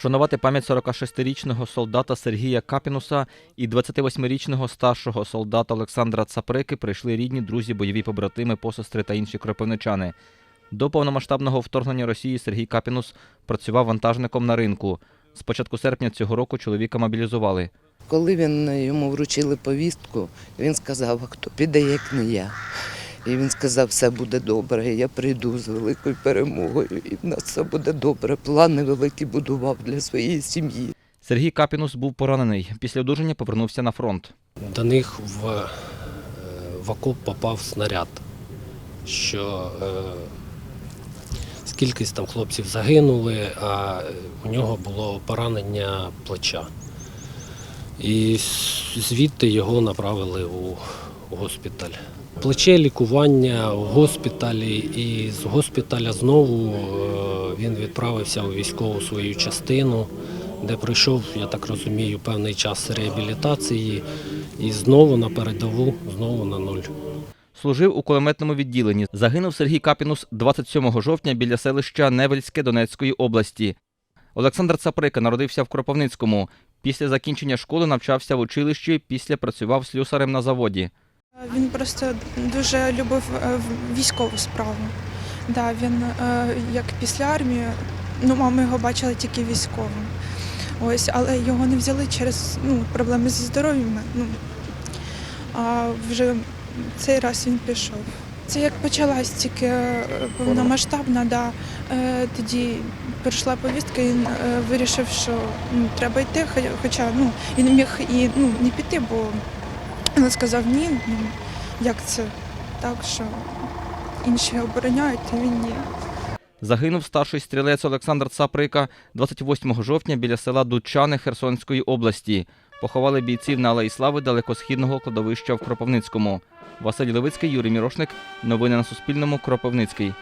Вшанувати пам'ять 46-річного солдата Сергія Капінуса і 28-річного старшого солдата Олександра Цаприки прийшли рідні, друзі, бойові побратими, посестри та інші кропивничани. До повномасштабного вторгнення Росії Сергій Капінус працював вантажником на ринку. З початку серпня цього року чоловіка мобілізували. Коли він йому вручили повістку, він сказав, хто піде, як не я. І він сказав, все буде добре, я прийду з великою перемогою, і в нас все буде добре. Плани великі будував для своєї сім'ї. Сергій Капінус був поранений. Після одужання повернувся на фронт. До них в, е, в окоп попав снаряд, що е, скількись там хлопців загинули, а у нього було поранення плеча. І звідти його направили у госпіталь. Плече лікування у госпіталі, і з госпіталя знову е, він відправився у військову свою частину, де пройшов, я так розумію, певний час реабілітації і знову на передову, знову на нуль. Служив у кулеметному відділенні. Загинув Сергій Капінус 27 жовтня біля селища Невельське Донецької області. Олександр Цаприка народився в Кропивницькому. Після закінчення школи навчався в училищі, після працював слюсарем на заводі. Він просто дуже любив е, військову справу. Да, він е, як після армії, ну мама його бачила тільки військовим. Ось, але його не взяли через ну, проблеми зі здоров'ям. Ну, а вже цей раз він пішов. Це як почалась тільки е, повномасштабна, да, тоді прийшла повістка, він вирішив, що ну, треба йти, хоча ну, він міг і ну, не піти, бо він сказав ні, ну, як це так, що інші обороняють, а він ні. Загинув старший стрілець Олександр Цаприка 28 жовтня біля села Дудчани Херсонської області. Поховали бійців на Алеї Слави далекосхідного кладовища в Кропивницькому. Василь Левицький, Юрій Мірошник. Новини на Суспільному. Кропивницький.